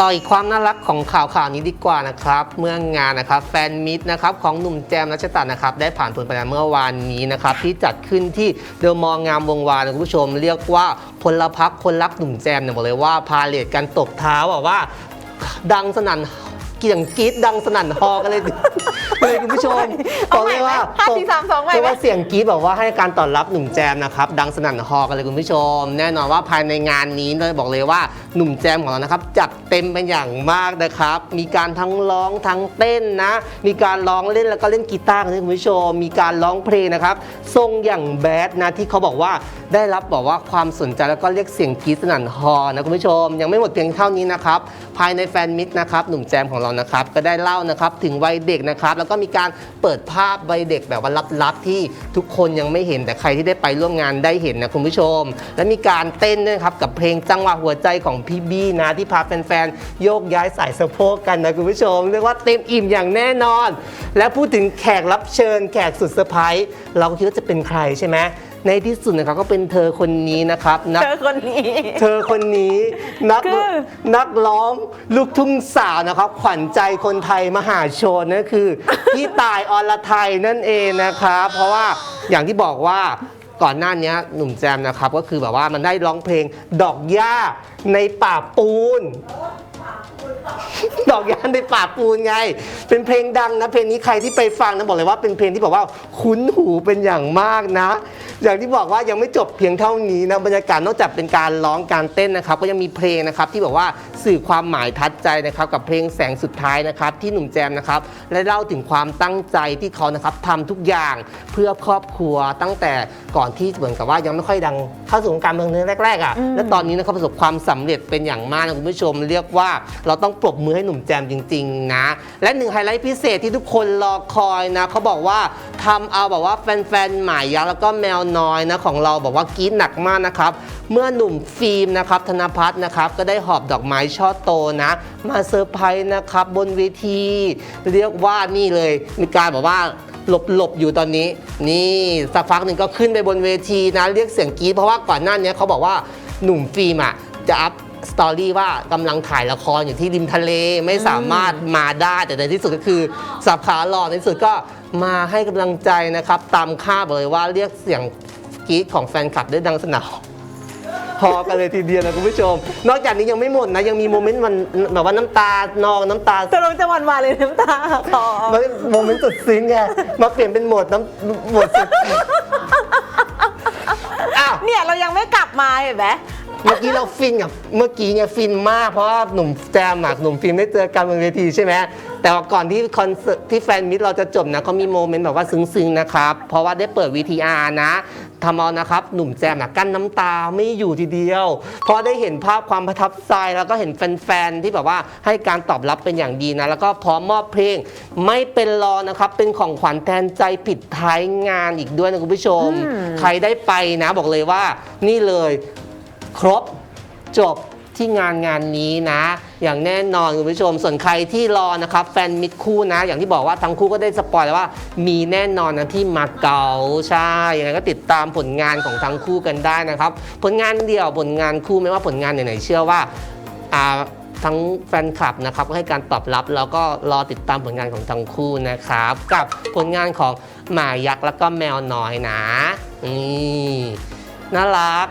ต่ออีกความน่ารักของข่าวข่าวนี้ดีกว่านะครับ เมื่องานนะครับแฟนมิตนะครับของหนุ่มแจมรัชตะนะครับได้ผ่านผลไปแล้วเมื่อวานนี้นะครับที่จัดขึ้นที่เดอะมองงามวงวานนะคุณผู้ชม เรียกว่าพลพักคนรักหนุ่มแจมเนี่ยบอกเลยว่าพาเลทกันตบเท้าแบบว่า ดังสนั่นเกี่ยงกรี๊ดดังสนั่นฮอกันเลยเลยคุณผู้ชมบเอาอกใหม่เลยว่าไหมห้าสี่สามสองใหม่ไหมเพราะว่าเสียงกรี๊ดบอกว่าให้การต้อนรับหนุ่มแจมนะครับดังสนั่นฮอกันเลยคุณผู้ชม แน่นอนว่าภายในงานนี้เลยบอกเลยว่าหนุ่มแจมของเรานะครับจัดเต็มเป็นอย่างมากนะครับ มีการทั้งร้องทั้งเต้นนะ มีการร้องเล่นแล้วก็เล่นกีตาร์กันด้วยคุณผู้ชม มีการร้องเพลงนะครับทรงอย่างแบดนะที่เขาบอกว่าได้รับบอกว่าความสนใจแล้วก็เรียกเสียงกรี๊ดสนั่นฮอนะคุณผู้ชม ยังไม่หมดเพียงเท่านี้นะครับภายในแฟนมิตนะครับหนุ่มแจมของเรานะครับก็ได้เล่านะครับถึงวัยเด็กนะครับแล้วก็มีการเปิดภาพใบเด็กแบบว่าลับๆ ที่ทุกคนยังไม่เห็นแต่ใครที่ได้ไปร่วมงานได้เห็นนะคุณผู้ชม และมีการเต้นด้วยครับกับเพลงจังหวะหัวใจของพี่บี้นะที่พาแฟนๆโยกย้ายสายสะโพกกันนะคุณผู้ชมเรียกว่าเต็มอิ่มอย่างแน่นอน และพูดถึงแขกรับเชิญแขกสุดเซอร์ไพรส์เราก็คิดว่าจะเป็นใครใช่ไหม ในที่สุดนะครับก็เป็นเธอคนนี้นะครับนักเจอคนนี้ เธอคนนี้นักคือ นักร้องลูกทุ่งสาวนะครับ ขวัญใจคนไทยมหาชนนั่นคือ พี่ตายอรไทยนั่นเองนะครับเพราะว่าอย่างที่บอกว่าก่อนหน้านี้หนุ่มแจมนะครับ ก็คือแบบว่ามันได้ร้องเพลงดอกหญ้าในป่าปูน ดอกยานในป่าปูนไง เป็นเพลงดังนะเพลงนี้ใครที่ไปฟังนะบอกเลยว่าเป็นเพลงที่บอกว่าคุ้นหูเป็นอย่างมากนะ อย่างที่บอกว่ายังไม่จบเพียงเท่านี้นะบรรยากาศนอกจากเป็นการร้องการเต้นนะครับ ก็ยังมีเพลงนะครับที่บอกว่าสื่อความหมายทัดใจนะครับกับเพลงแสงสุดท้ายนะครับที่หนุ่มแจมนะครับและเล่าถึงความตั้งใจที่เขานะครับทำทุกอย่างเพื่อครอบครัวตั้งแต่ก่อนที่เหมือนกับว่ายังไม่ค่อยดังเข้าสู่วงการเมืองแรกๆอะและตอนนี้นะครับประสบความสำเร็จเป็นอย่างมากนะคุณผู้ชม เรียกว่าเราต้องปรบมือให้หนุ่มแจมจริง ๆ นะ และหนึ่งไฮไลท์พิเศษที่ทุกคนรอคอยนะเขาบอกว่าทำเอาแบบว่าแฟนๆหมายยักษ์แล้วก็แมวน้อยนะของเราบอกว่ากรี๊ดหนักมากนะครับ เมื่อหนุ่มฟิล์มนะครับธนพัฒน์นะครับก็ได้หอบดอกไม้ช่อโตนะ มาเซอร์ไพรส์นะครับบนเวที เรียกว่านี่เลย มีการบอกว่าหลบหลบอยู่ตอนนี้ นี่สักพักหนึ่งก็ขึ้นไปบนเวทีนะ เรียกเสียงกรี๊ดเพราะว่าก่อนหน้านี้เขาบอกว่าหนุ่มฟิล์มอะจะอัพ สตอรี่ว่ากำลังถ่ายละครอยู่ที่ริมทะเลไม่สามารถมาได้แต่ในที่สุดก็คือสับขาหล่อในที่สุดก็มาให้กำลังใจนะครับ ตามคาดเลยว่าเรียกเสียงกรี๊ดของแฟนคลับได้ดังสนั่นพอกันเลยทีเดียวนะคุณผู้ชม นอกจากนี้ยังไม่หมดนะ ยังมีโมเมนต์มันแบบว่าน้ำตานองน้ำตาจะลงจะหวันหวานเลยน้ำตาคอมันโมเมนต์สุดซึ้งไงมาเปลี่ยนเป็นโหมดน้ำโหมดสุดเนี่ยเรายังไม่กลับมาเห็นไหม เมื่อกี้เราฟินกับเมื่อกี้เนี่ยฟินมากเพราะว่าหนุ่มแจมอะหนุ่มฟิล์มได้เจอกันบนเวทีใช่ไหมแต่ว่าก่อนที่คอนเสิร์ตที่แฟนมิตรเราจะจบนะเขามีโมเมนต์แบบว่าซึ้งๆนะครับเพราะว่าได้เปิด VTR นะทำเอานะครับหนุ่มแจมนะกั้นน้ำตาไม่อยู่ทีเดียว เพราะได้เห็นภาพความประทับใจแล้วก็เห็นแฟนๆที่แบบว่าให้การตอบรับเป็นอย่างดีนะแล้วก็พร้อมมอบเพลง ไม่เป็นรอนะครับเป็นของขวัญแทนใจปิดท้ายงานอีกด้วยนะคุณผู้ชม ใครได้ไปนะบอกเลยว่านี่เลย ครบจบที่งานงานนี้นะ อย่างแน่นอนคุณผู้ชมส่วนใครที่รอนะครับแฟนมิตรคู่นะ อย่างที่บอกว่าทั้งคู่ก็ได้สปอยแล้วว่า มีแน่นอนนะที่มาเก๊าใช่ยังไงก็ติดตามผลงานของทั้งคู่กันได้นะครับ ผลงานเดี่ยวผลงานคู่ไม่ว่าผลงานไหนๆเชื่อว่าอ่าทั้งแฟนคลับนะครับก็ให้การตอบรับแล้วก็รอติดตามผลงานของทั้งคู่นะครับ กับผลงานของหมายักษ์แล้วก็แมวน้อยนะนี่น่ารัก